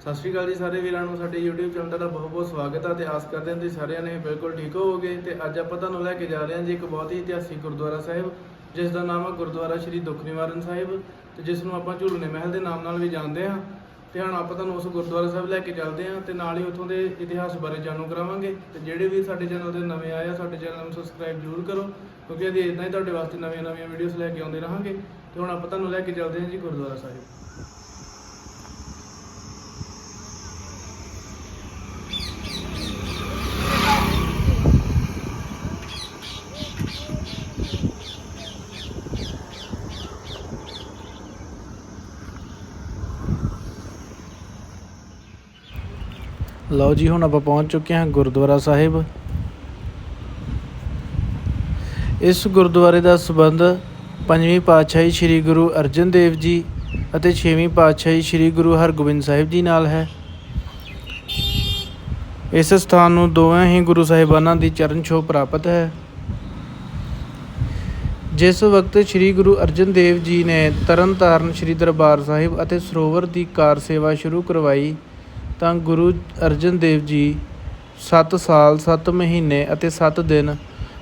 ਸਤਿ ਸ਼੍ਰੀ ਅਕਾਲ ਜੀ ਸਾਰੇ ਵੀਰਾਂ ਨੂੰ, ਸਾਡੇ YouTube ਚੈਨਲ ਦਾ ਬਹੁਤ ਬਹੁਤ ਸਵਾਗਤ ਹੈ ਤੇ ਆਸ ਕਰਦੇ ਹਾਂ ਤੁਸੀਂ ਸਾਰਿਆਂ ਨੇ ਬਿਲਕੁਲ ਠੀਕ ਹੋਵੋਗੇ ਤੇ ਅੱਜ ਆਪਾਂ ਤੁਹਾਨੂੰ ਲੈ ਕੇ ਜਾ ਰਹੇ ਹਾਂ ਜੀ ਇੱਕ ਬਹੁਤ ਹੀ ਇਤਿਹਾਸਿਕ ਗੁਰਦੁਆਰਾ ਸਾਹਿਬ, ਜਿਸ ਦਾ ਨਾਮ ਹੈ ਗੁਰਦੁਆਰਾ ਸ਼੍ਰੀ ਦੁੱਖ ਨਿਵਾਰਨ ਸਾਹਿਬ ਤੇ ਜਿਸ ਨੂੰ ਆਪਾਂ ਝੂਲਣੇ ਮਹਿਲ ਦੇ ਨਾਮ ਨਾਲ ਵੀ ਜਾਣਦੇ ਹਾਂ। ਤੇ ਹੁਣ ਆਪਾਂ ਤੁਹਾਨੂੰ ਉਸ ਗੁਰਦੁਆਰਾ ਸਾਹਿਬ ਲੈ ਕੇ ਚੱਲਦੇ ਹਾਂ ਤੇ ਨਾਲ ਹੀ ਉੱਥੋਂ ਦੇ ਇਤਿਹਾਸ ਬਾਰੇ ਜਾਣੂ ਕਰਾਵਾਂਗੇ। ਤੇ ਜਿਹੜੇ ਵੀ ਸਾਡੇ ਚੈਨਲ ਤੇ ਨਵੇਂ ਆਏ ਆ, ਸਾਡੇ ਚੈਨਲ ਨੂੰ ਸਬਸਕ੍ਰਾਈਬ ਜ਼ਰੂਰ ਕਰੋ, ਕਿਉਂਕਿ ਅਸੀਂ ਇਦਾਂ ਹੀ ਤੁਹਾਡੇ ਵਾਸਤੇ ਨਵੀਆਂ ਨਵੀਆਂ ਵੀਡੀਓਜ਼ ਲੈ ਕੇ ਆਉਂਦੇ ਰਹਾਂਗੇ। ਤੇ ਹੁਣ ਆਪਾਂ ਤੁਹਾਨੂੰ ਲੈ ਕੇ ਚੱਲਦੇ ਹਾਂ ਜੀ ਗੁਰਦੁਆਰਾ ਸਾਹਿਬ। ਲਓ ਜੀ, ਹੁਣ ਆਪਾਂ ਪਹੁੰਚ ਚੁੱਕੇ ਹਾਂ ਗੁਰਦੁਆਰਾ ਸਾਹਿਬ। ਇਸ ਗੁਰਦੁਆਰੇ ਦਾ ਸਬੰਧ ਪੰਜਵੀਂ ਪਾਤਸ਼ਾਹੀ ਸ੍ਰੀ ਗੁਰੂ ਅਰਜਨ ਦੇਵ ਜੀ ਅਤੇ ਛੇਵੀਂ ਪਾਤਸ਼ਾਹੀ ਸ੍ਰੀ ਗੁਰੂ ਹਰਗੋਬਿੰਦ ਸਾਹਿਬ ਜੀ ਨਾਲ ਹੈ। ਇਸ ਸਥਾਨ ਨੂੰ ਦੋਵੇਂ ਹੀ ਗੁਰੂ ਸਾਹਿਬਾਨਾਂ ਦੀ ਚਰਨ ਛੋਹ ਪ੍ਰਾਪਤ ਹੈ। ਜਿਸ ਵਕਤ ਸ੍ਰੀ ਗੁਰੂ ਅਰਜਨ ਦੇਵ ਜੀ ਨੇ ਤਰਨਤਾਰਨ ਸ੍ਰੀ ਦਰਬਾਰ ਸਾਹਿਬ ਅਤੇ ਸਰੋਵਰ ਦੀ ਕਾਰ ਸੇਵਾ ਸ਼ੁਰੂ ਕਰਵਾਈ ਤਾਂ ਗੁਰੂ ਅਰਜਨ ਦੇਵ ਜੀ ਸੱਤ ਸਾਲ, ਸੱਤ ਮਹੀਨੇ ਅਤੇ ਸੱਤ ਦਿਨ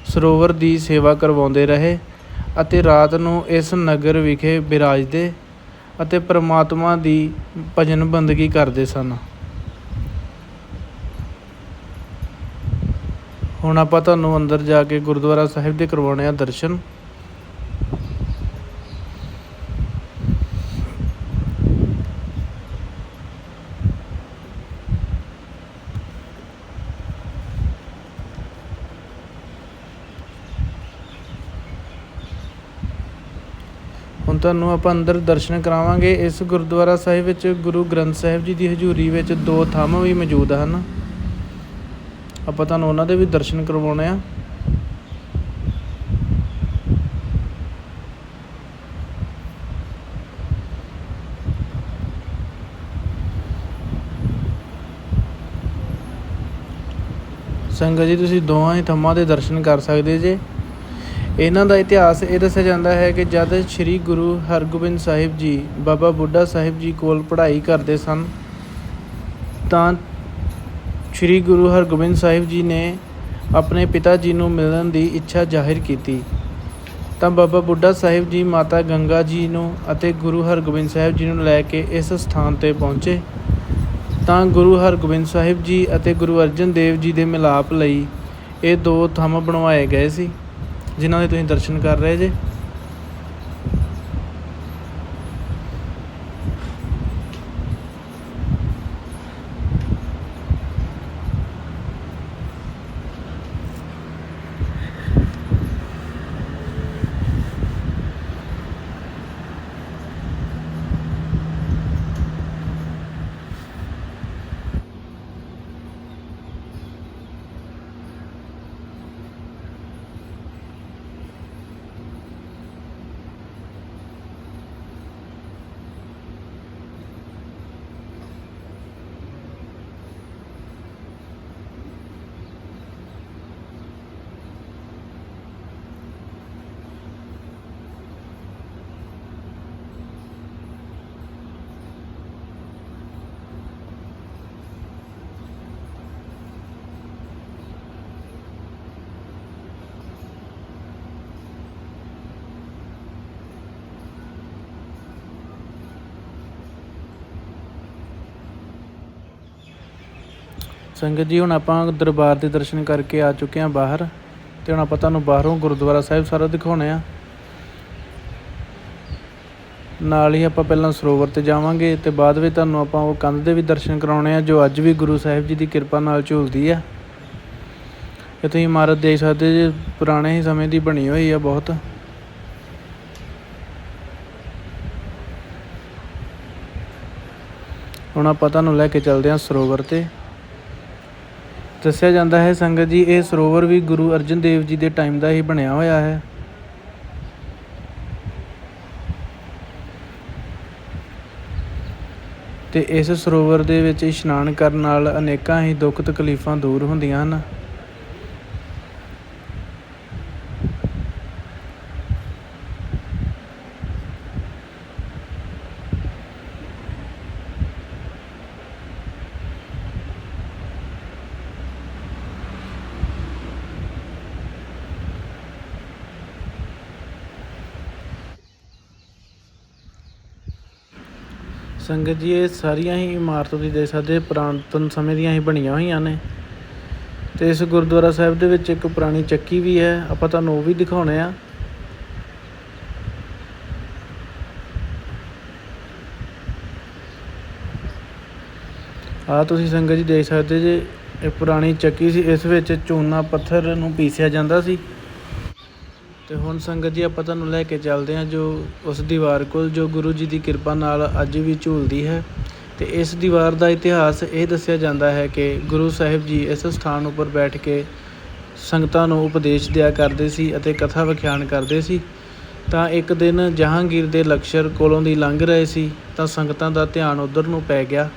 ਸਰੋਵਰ ਦੀ ਸੇਵਾ ਕਰਵਾਉਂਦੇ ਰਹੇ ਅਤੇ ਰਾਤ ਨੂੰ ਇਸ ਨਗਰ ਵਿਖੇ ਬਿਰਾਜਦੇ ਅਤੇ ਪਰਮਾਤਮਾ ਦੀ ਭਜਨ ਬੰਦਗੀ ਕਰਦੇ ਸਨ। ਹੁਣ ਆਪਾਂ ਤੁਹਾਨੂੰ ਅੰਦਰ ਜਾ ਕੇ ਗੁਰਦੁਆਰਾ ਸਾਹਿਬ ਦੇ ਕਰਵਾਉਣੇ ਆ ਦਰਸ਼ਨ। ਹੁਣ ਤੁਹਾਨੂੰ ਆਪਾਂ ਅੰਦਰ ਦਰਸ਼ਨ ਕਰਾਵਾਂਗੇ। ਇਸ ਗੁਰਦੁਆਰਾ ਸਾਹਿਬ ਵਿੱਚ ਗੁਰੂ ਗ੍ਰੰਥ ਸਾਹਿਬ ਜੀ ਦੀ ਹਜ਼ੂਰੀ ਵਿੱਚ ਦੋ ਥੰਮ ਵੀ ਮੌਜੂਦ ਹਨ। ਆਪਾਂ ਤੁਹਾਨੂੰ ਉਹਨਾਂ ਦੇ ਵੀ ਦਰਸ਼ਨ ਕਰਵਾਉਣੇ ਆ। ਸੰਗਤ ਜੀ, ਤੁਸੀਂ ਦੋਵਾਂ ਹੀ ਥੰਮਾਂ ਦੇ ਦਰਸ਼ਨ ਕਰ ਸਕਦੇ ਜੇ। ਇਹਨਾਂ ਦਾ ਇਤਿਹਾਸ ਇਹ ਦੱਸਿਆ ਜਾਂਦਾ ਹੈ ਕਿ ਜਦ ਸ੍ਰੀ ਗੁਰੂ ਹਰਗੋਬਿੰਦ ਸਾਹਿਬ ਜੀ, ਬਾਬਾ ਬੁੱਢਾ ਸਾਹਿਬ ਜੀ ਕੋਲ ਪੜ੍ਹਾਈ ਕਰਦੇ ਸਨ, ਤਾਂ ਸ੍ਰੀ ਗੁਰੂ ਹਰਗੋਬਿੰਦ ਸਾਹਿਬ ਜੀ ਨੇ ਆਪਣੇ ਪਿਤਾ ਜੀ ਨੂੰ ਮਿਲਣ ਦੀ ਇੱਛਾ ਜ਼ਾਹਿਰ ਕੀਤੀ। ਤਾਂ ਬਾਬਾ ਬੁੱਢਾ ਸਾਹਿਬ ਜੀ, ਮਾਤਾ ਗੰਗਾ ਜੀ ਨੂੰ ਅਤੇ ਗੁਰੂ ਹਰਗੋਬਿੰਦ ਸਾਹਿਬ ਜੀ ਨੂੰ ਲੈ ਕੇ ਇਸ ਸਥਾਨ ਤੇ ਪਹੁੰਚੇ। ਤਾਂ ਗੁਰੂ ਹਰਗੋਬਿੰਦ ਸਾਹਿਬ ਜੀ ਅਤੇ ਗੁਰੂ ਅਰਜਨ ਦੇਵ ਜੀ ਦੇ ਮਿਲਾਪ ਲਈ ਇਹ ਦੋ ਥੰਮ ਬਣਵਾਏ ਗਏ ਸੀ। ਜਿਨ੍ਹਾਂ ਦੇ ਤੁਸੀਂ ਦਰਸ਼ਨ ਕਰ ਰਹੇ ਜੇ। ਸੰਗਤ ਜੀ, ਹੁਣ ਆਪਾਂ ਦਰਬਾਰ ਦੇ ਦਰਸ਼ਨ ਕਰਕੇ ਆ ਚੁੱਕੇ ਹਾਂ ਬਾਹਰ ਤੇ ਹੁਣ ਆਪਾਂ ਤੁਹਾਨੂੰ ਬਾਹਰੋਂ ਗੁਰਦੁਆਰਾ ਸਾਹਿਬ ਸਾਰਾ ਦਿਖਾਉਣੇ ਆ। ਨਾਲ ਹੀ ਆਪਾਂ ਪਹਿਲਾਂ ਸਰੋਵਰ ਤੇ ਜਾਵਾਂਗੇ ਤੇ ਬਾਅਦ ਵਿੱਚ ਤੁਹਾਨੂੰ ਆਪਾਂ ਉਹ ਕੰਧ ਦੇ ਵੀ ਦਰਸ਼ਨ ਕਰਾਉਣੇ ਆ, ਜੋ ਅੱਜ ਵੀ ਗੁਰੂ ਸਾਹਿਬ ਜੀ ਦੀ ਕਿਰਪਾ ਨਾਲ ਝੂਲਦੀ ਆ। ਇਹ ਤੁਸੀਂ ਇਮਾਰਤ ਦੇਖ ਸਕਦੇ ਜੇ ਪੁਰਾਣੇ ਹੀ ਸਮੇਂ ਦੀ ਬਣੀ ਹੋਈ ਆ ਬਹੁਤ। ਹੁਣ ਆਪਾਂ ਤੁਹਾਨੂੰ ਲੈ ਕੇ ਚੱਲਦੇ ਹਾਂ ਸਰੋਵਰ ਤੇ। ਦੱਸਿਆ ਜਾਂਦਾ ਹੈ, ਸੰਗਤ ਜੀ, ਇਹ ਸਰੋਵਰ ਵੀ ਗੁਰੂ ਅਰਜਨ ਦੇਵ ਜੀ ਦੇ ਟਾਈਮ ਦਾ ਹੀ ਬਣਿਆ ਹੋਇਆ ਹੈ। ਤੇ ਇਸ ਸਰੋਵਰ ਦੇ ਵਿੱਚ ਇਸ਼ਨਾਨ ਕਰਨ ਨਾਲ ਅਨੇਕਾਂ ਹੀ ਦੁੱਖ ਤਕਲੀਫਾਂ ਦੂਰ ਹੁੰਦੀਆਂ ਹਨ। ਸੰਗਤ ਜੀ, ਇਹ ਸਾਰੀਆਂ ਹੀ ਇਮਾਰਤਾਂ ਤੁਸੀਂ ਦੇਖ ਸਕਦੇ, ਪੁਰਾਤਨ ਸਮੇਂ ਦੀਆਂ ਹੀ ਬਣੀਆਂ ਹੋਈਆਂ ਨੇ। ਤੇ ਇਸ ਗੁਰਦੁਆਰਾ ਸਾਹਿਬ ਦੇ ਵਿੱਚ ਇੱਕ ਪੁਰਾਣੀ ਚੱਕੀ ਵੀ ਹੈ, ਆਪਾਂ ਤੁਹਾਨੂੰ ਉਹ ਵੀ ਦਿਖਾਉਣੇ ਆ। ਆ ਤੁਸੀਂ ਸੰਗਤ ਜੀ ਦੇਖ ਸਕਦੇ ਜੇ, ਇਹ ਪੁਰਾਣੀ ਚੱਕੀ ਸੀ, ਇਸ ਵਿੱਚ ਚੂਨਾ ਪੱਥਰ ਨੂੰ ਪੀਸਿਆ ਜਾਂਦਾ ਸੀ। ਅਤੇ ਹੁਣ ਸੰਗਤ ਜੀ ਆਪਾਂ ਤੁਹਾਨੂੰ ਲੈ ਕੇ ਚੱਲਦੇ ਹਾਂ ਜੋ ਉਸ ਦੀਵਾਰ ਕੋਲ ਜੋ ਗੁਰੂ ਜੀ ਦੀ ਕਿਰਪਾ ਨਾਲ ਅੱਜ ਵੀ ਝੂਲਦੀ ਹੈ ਅਤੇ ਇਸ ਦੀਵਾਰ ਦਾ ਇਤਿਹਾਸ ਇਹ ਦੱਸਿਆ ਜਾਂਦਾ ਹੈ ਕਿ ਗੁਰੂ ਸਾਹਿਬ ਜੀ ਇਸ ਸਥਾਨ ਉੱਪਰ ਬੈਠ ਕੇ ਸੰਗਤਾਂ ਨੂੰ ਉਪਦੇਸ਼ ਦਿਆ ਕਰਦੇ ਸੀ ਅਤੇ ਕਥਾ ਵਿਖਿਆਨ ਕਰਦੇ ਸੀ। ਤਾਂ ਇੱਕ ਦਿਨ ਜਹਾਂਗੀਰ ਦੇ ਲਕਸ਼ਰ ਕੋਲੋਂ ਦੀ ਲੰਘ ਰਹੇ ਸੀ ਤਾਂ ਸੰਗਤਾਂ ਦਾ ਧਿਆਨ ਉਧਰ ਨੂੰ ਪੈ ਗਿਆ।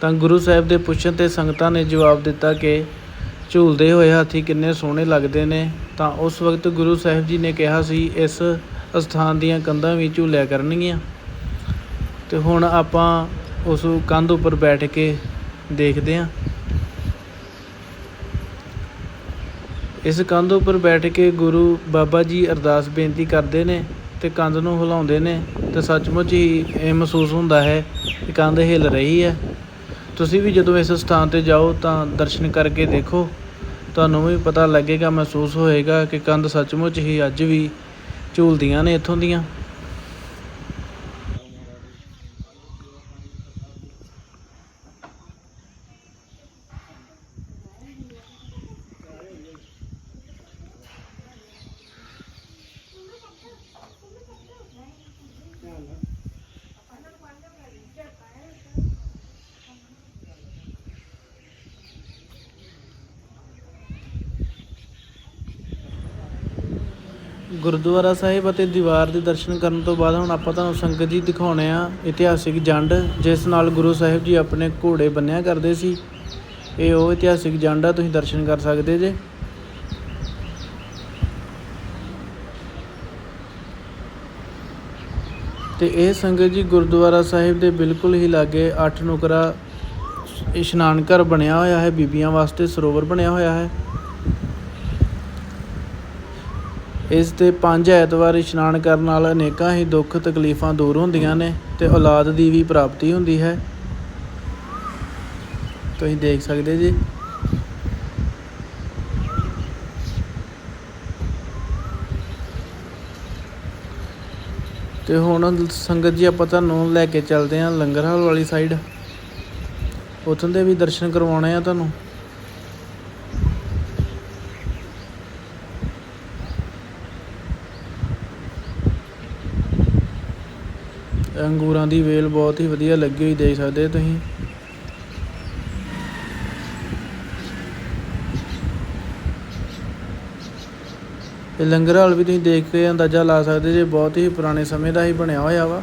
ਤਾਂ ਗੁਰੂ ਸਾਹਿਬ ਦੇ ਪੁੱਛਣ ਤੇ ਸੰਗਤਾਂ ਨੇ ਜਵਾਬ ਦਿੱਤਾ ਕਿ ਝੂਲਦੇ ਹੋਏ ਹਾਥੀ ਕਿੰਨੇ ਸੋਹਣੇ ਲੱਗਦੇ ਨੇ। ਤਾਂ ਉਸ ਵਕਤ ਗੁਰੂ ਸਾਹਿਬ ਜੀ ਨੇ ਕਿਹਾ ਸੀ, ਇਸ ਅਸਥਾਨ ਦੀਆਂ ਕੰਧਾਂ ਵੀ ਝੂਲਿਆ ਕਰਨਗੀਆਂ। ਅਤੇ ਹੁਣ ਆਪਾਂ ਉਸ ਕੰਧ ਉੱਪਰ ਬੈਠ ਕੇ ਦੇਖਦੇ ਹਾਂ। ਇਸ ਕੰਧ ਉੱਪਰ ਬੈਠ ਕੇ ਗੁਰੂ ਬਾਬਾ ਜੀ ਅਰਦਾਸ ਬੇਨਤੀ ਕਰਦੇ ਨੇ ਤੇ ਕੰਧ ਨੂੰ ਹਿਲਾਉਂਦੇ ਨੇ ਤੇ ਸੱਚਮੁੱਚ ਹੀ ਇਹ ਮਹਿਸੂਸ ਹੁੰਦਾ ਹੈ ਕਿ ਕੰਧ ਹਿਲ ਰਹੀ ਹੈ। ਤੁਸੀਂ ਵੀ ਜਦੋਂ ਇਸ ਸਥਾਨ ਤੇ ਜਾਓ ਤਾਂ ਦਰਸ਼ਨ ਕਰਕੇ ਦੇਖੋ। ਤੁਹਾਨੂੰ ਵੀ ਪਤਾ ਲੱਗੇਗਾ, ਮਹਿਸੂਸ ਹੋਏਗਾ ਕਿ ਕੰਧ ਸੱਚਮੁੱਚ ਹੀ ਅੱਜ ਵੀ ਝੂਲਦੀਆਂ ਨੇ ਇੱਥੋਂ ਦੀਆਂ। ਗੁਰਦੁਆਰਾ ਸਾਹਿਬ ਅਤੇ ਦੀਵਾਰ ਦੇ ਦਰਸ਼ਨ ਕਰਨ ਤੋਂ ਬਾਅਦ ਹੁਣ ਆਪਾਂ ਤੁਹਾਨੂੰ ਸੰਗਤ ਜੀ ਦਿਖਾਉਣੇ ਆ ਇਤਿਹਾਸਿਕ ਜੰਡ, ਜਿਸ ਨਾਲ ਗੁਰੂ ਸਾਹਿਬ ਜੀ ਆਪਣੇ ਘੋੜੇ ਬੰਨਿਆ ਕਰਦੇ ਸੀ। ਇਹ ਉਹ ਇਤਿਹਾਸਿਕ ਜੰਡ ਆ, ਤੁਸੀਂ ਦਰਸ਼ਨ ਕਰ ਸਕਦੇ ਜੇ। ਤੇ ਇਹ ਸੰਗਤ ਜੀ ਗੁਰਦੁਆਰਾ ਸਾਹਿਬ ਦੇ ਬਿਲਕੁਲ ਹੀ ਲਾਗੇ ਅੱਠ ਨੁਕਰਾ ਇਸ਼ਨਾਨ ਘਰ ਬਣਿਆ ਹੋਇਆ ਹੈ, ਬੀਬੀਆਂ ਵਾਸਤੇ ਸਰੋਵਰ ਬਣਿਆ ਹੋਇਆ ਹੈ। ਇਸ ਤੇ ਪੰਜ ਐਤਵਾਰ ਇਸ਼ਨਾਨ ਕਰਨ ਨਾਲ ਅਨੇਕਾਂ ਹੀ ਦੁੱਖ ਤਕਲੀਫਾਂ ਦੂਰ ਹੁੰਦੀਆਂ ਨੇ ਤੇ ਔਲਾਦ ਦੀ ਵੀ ਪ੍ਰਾਪਤੀ ਹੁੰਦੀ ਹੈ। ਤੁਸੀਂ ਦੇਖ ਸਕਦੇ ਜੀ। ਤੇ ਹੁਣ ਸੰਗਤ ਜੀ, ਆਪਾਂ ਤੁਹਾਨੂੰ ਲੈ ਕੇ ਚੱਲਦੇ ਹਾਂ ਲੰਗਰ ਹਾਲ ਵਾਲੀ ਸਾਈਡ ਉੱਥੋਂ ਦੇ ਵੀ ਦਰਸ਼ਨ ਕਰਵਾਉਣੇ ਆ ਤੁਹਾਨੂੰ। ਅੰਗੂਰਾਂ ਦੀ ਵੇਲ ਬਹੁਤ ਹੀ ਵਧੀਆ ਲੱਗੀ ਹੋਈ ਦੇਖ ਸਕਦੇ ਹੋ ਤੁਸੀਂ। ਇਹ ਲੰਗਰ ਹਾਲ ਵੀ ਤੁਸੀਂ ਦੇਖ ਕੇ ਅੰਦਾਜ਼ਾ ਲਾ ਸਕਦੇ ਜੇ ਬਹੁਤ ਹੀ ਪੁਰਾਣੇ ਸਮੇਂ ਦਾ ਹੀ ਬਣਿਆ ਹੋਇਆ ਵਾ।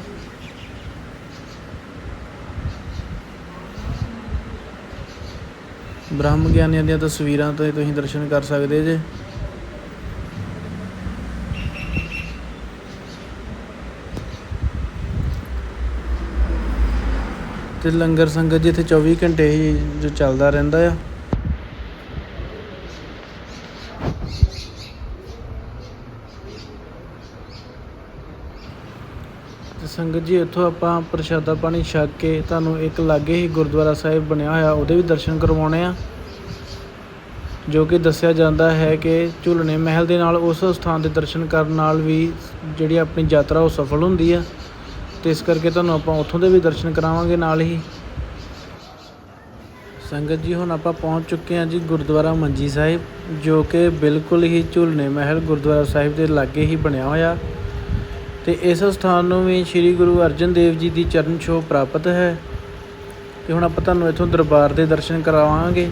ਬ੍ਰਹਮ ਗਿਆਨੀਆਂ ਦੀਆਂ ਤਸਵੀਰਾਂ ਤੋਂ ਤੁਸੀਂ ਦਰਸ਼ਨ ਕਰ ਸਕਦੇ ਜੇ। ਤੇ ਲੰਗਰ ਸੰਗਤ ਜੀ ਇੱਥੇ 24 ਘੰਟੇ ਹੀ ਜੋ ਚੱਲਦਾ ਰਹਿੰਦਾ ਆ। ਤੇ ਸੰਗਤ ਜੀ, ਇੱਥੋਂ ਆਪਾਂ ਪ੍ਰਸ਼ਾਦਾ ਪਾਣੀ ਛਕ ਕੇ ਤੁਹਾਨੂੰ ਇੱਕ ਲਾਗੇ ਹੀ ਗੁਰਦੁਆਰਾ ਸਾਹਿਬ ਬਣਿਆ ਹੋਇਆ, ਉਹਦੇ ਵੀ ਦਰਸ਼ਨ ਕਰਵਾਉਣੇ ਆ। ਜੋ ਕਿ ਦੱਸਿਆ ਜਾਂਦਾ ਹੈ ਕਿ ਝੁਲਣੇ ਮਹਿਲ ਦੇ ਨਾਲ ਉਸ ਸਥਾਨ ਦੇ ਦਰਸ਼ਨ ਕਰਨ ਨਾਲ ਵੀ ਜਿਹੜੀ ਆਪਣੀ ਯਾਤਰਾ ਉਹ ਸਫਲ ਹੁੰਦੀ ਆ। ਤੇ ਇਸ ਕਰਕੇ ਤੁਹਾਨੂੰ ਆਪਾਂ ਉੱਥੋਂ ਦੇ ਵੀ ਦਰਸ਼ਨ ਕਰਾਵਾਂਗੇ ਨਾਲ ਹੀ। ਸੰਗਤ ਜੀ, ਹੁਣ ਆਪਾਂ ਪਹੁੰਚ ਚੁੱਕੇ ਹਾਂ ਜੀ ਗੁਰਦੁਆਰਾ ਮੰਜੀ ਸਾਹਿਬ, ਜੋ ਕਿ ਬਿਲਕੁਲ ਹੀ ਝੁਲਣੇ ਮਹਿਲ ਗੁਰਦੁਆਰਾ ਸਾਹਿਬ ਦੇ ਲਾਗੇ ਹੀ ਬਣਿਆ ਹੋਇਆ। ਤੇ ਇਸ ਸਥਾਨ ਨੂੰ ਵੀ ਸ੍ਰੀ ਗੁਰੂ ਅਰਜਨ ਦੇਵ ਜੀ ਦੀ ਚਰਨ ਛੋਹ ਪ੍ਰਾਪਤ ਹੈ। ਤੇ ਹੁਣ ਆਪਾਂ ਤੁਹਾਨੂੰ ਇੱਥੋਂ ਦਰਬਾਰ ਦੇ ਦਰਸ਼ਨ ਕਰਾਵਾਂਗੇ।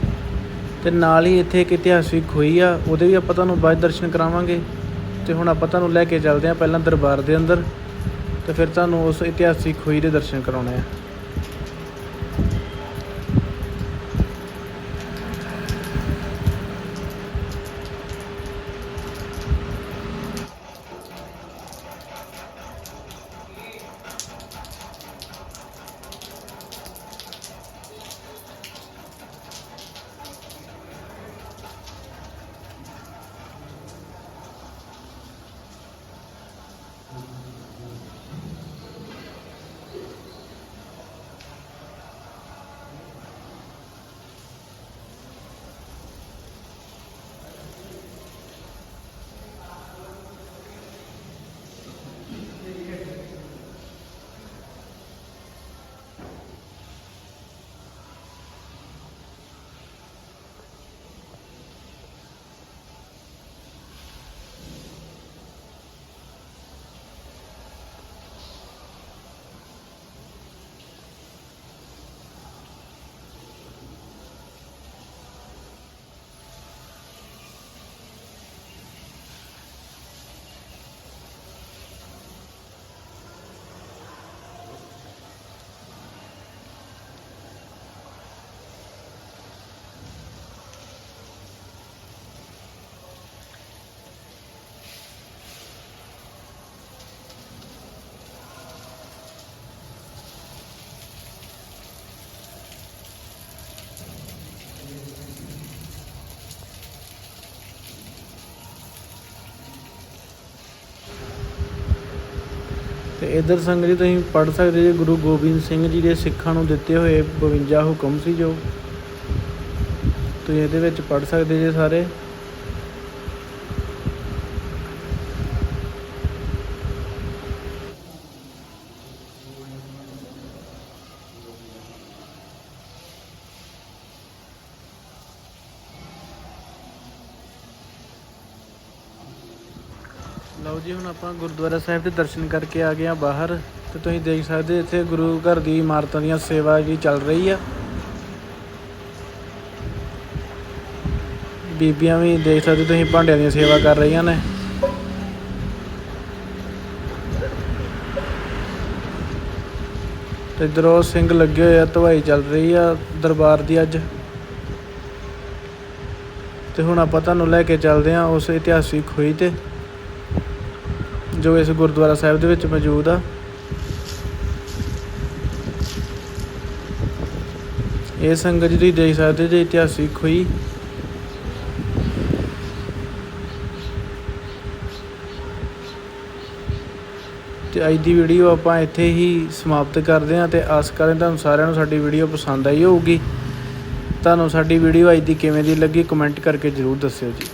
ਤੇ ਨਾਲ ਹੀ ਇੱਥੇ ਇੱਕ ਇਤਿਹਾਸਿਕ ਖੋਈ ਆ, ਉਹਦੇ ਵੀ ਆਪਾਂ ਤੁਹਾਨੂੰ ਬਾਅਦ ਦਰਸ਼ਨ ਕਰਾਵਾਂਗੇ। ਤੇ ਹੁਣ ਆਪਾਂ ਤੁਹਾਨੂੰ ਲੈ ਕੇ ਚੱਲਦੇ ਹਾਂ ਪਹਿਲਾਂ ਦਰਬਾਰ ਦੇ ਅੰਦਰ। ਤੇ ਫਿਰ ਤੁਹਾਨੂੰ ਉਸ ਇਤਿਹਾਸਿਕ ਖੂਹੀ ਦੇ ਦਰਸ਼ਨ ਕਰਾਉਣੇ ਆ। ਤੇ ਇਧਰ ਸੰਗਤ ਜੀ ਤੁਸੀਂ ਪੜ੍ਹ ਸਕਦੇ ਜੇ, ਗੁਰੂ ਗੋਬਿੰਦ ਸਿੰਘ ਜੀ ਦੇ ਸਿੱਖਾਂ ਨੂੰ ਦਿੱਤੇ ਹੋਏ 52 ਹੁਕਮ ਸੀ ਜੋ। ਤੁਸੀਂ ਇਹਦੇ ਵਿੱਚ ਪੜ੍ਹ ਸਕਦੇ ਜੇ ਸਾਰੇ। ਲਓ ਜੀ, ਹੁਣ ਆਪਾਂ ਗੁਰਦੁਆਰਾ ਸਾਹਿਬ ਦੇ ਦਰਸ਼ਨ ਕਰਕੇ ਆ ਗਏ ਆ ਬਾਹਰ ਤੇ ਤੁਸੀਂ ਦੇਖ ਸਕਦੇ ਇੱਥੇ ਗੁਰੂ ਘਰ ਦੀ ਇਮਾਰਤਾਂ ਦੀਆਂ ਸੇਵਾ ਜਿਹੜੀ ਚੱਲ ਰਹੀ ਆ। ਬੀਬੀਆਂ ਵੀ ਦੇਖ ਸਕਦੇ ਤੁਸੀਂ ਭਾਂਡਿਆਂ ਦੀ ਸੇਵਾ ਕਰ ਰਹੀਆਂ ਨੇ। ਤੇ ਇੱਧਰ ਸਿੰਘ ਲੱਗੇ ਹੋਏ ਆ, ਧਵਾਈ ਚੱਲ ਰਹੀ ਆ ਦਰਬਾਰ ਦੀ ਅੱਜ। ਤੇ ਹੁਣ ਆਪਾਂ ਤੁਹਾਨੂੰ ਲੈ ਕੇ ਚੱਲਦੇ ਆ ਉਸ ਇਤਿਹਾਸਿਕ ਖੋਈ ਤੇ। ਜੋ ਇਸ ਗੁਰਦੁਆਰਾ ਸਾਹਿਬ ਦੇ ਵਿੱਚ ਮੌਜੂਦ ਆ। ਇਹ ਸੰਗਤ ਜੀ ਤੁਸੀਂ ਦੇਖ ਸਕਦੇ ਜੇ ਇਤਿਹਾਸਿਕ ਹੋਈ। ਤੇ ਅੱਜ ਦੀ ਵੀਡੀਓ ਆਪਾਂ ਇੱਥੇ ਹੀ ਸਮਾਪਤ ਕਰਦੇ ਹਾਂ ਤੇ ਆਸ ਕਰਦੇ ਤੁਹਾਨੂੰ ਸਾਰਿਆਂ ਨੂੰ ਸਾਡੀ ਵੀਡੀਓ ਪਸੰਦ ਆਈ ਹੋਊਗੀ। ਤੁਹਾਨੂੰ ਸਾਡੀ ਵੀਡੀਓ ਅੱਜ ਦੀ ਕਿਵੇਂ ਦੀ ਲੱਗੀ ਕਮੈਂਟ ਕਰਕੇ ਜਰੂਰ ਦੱਸਿਓ ਜੀ।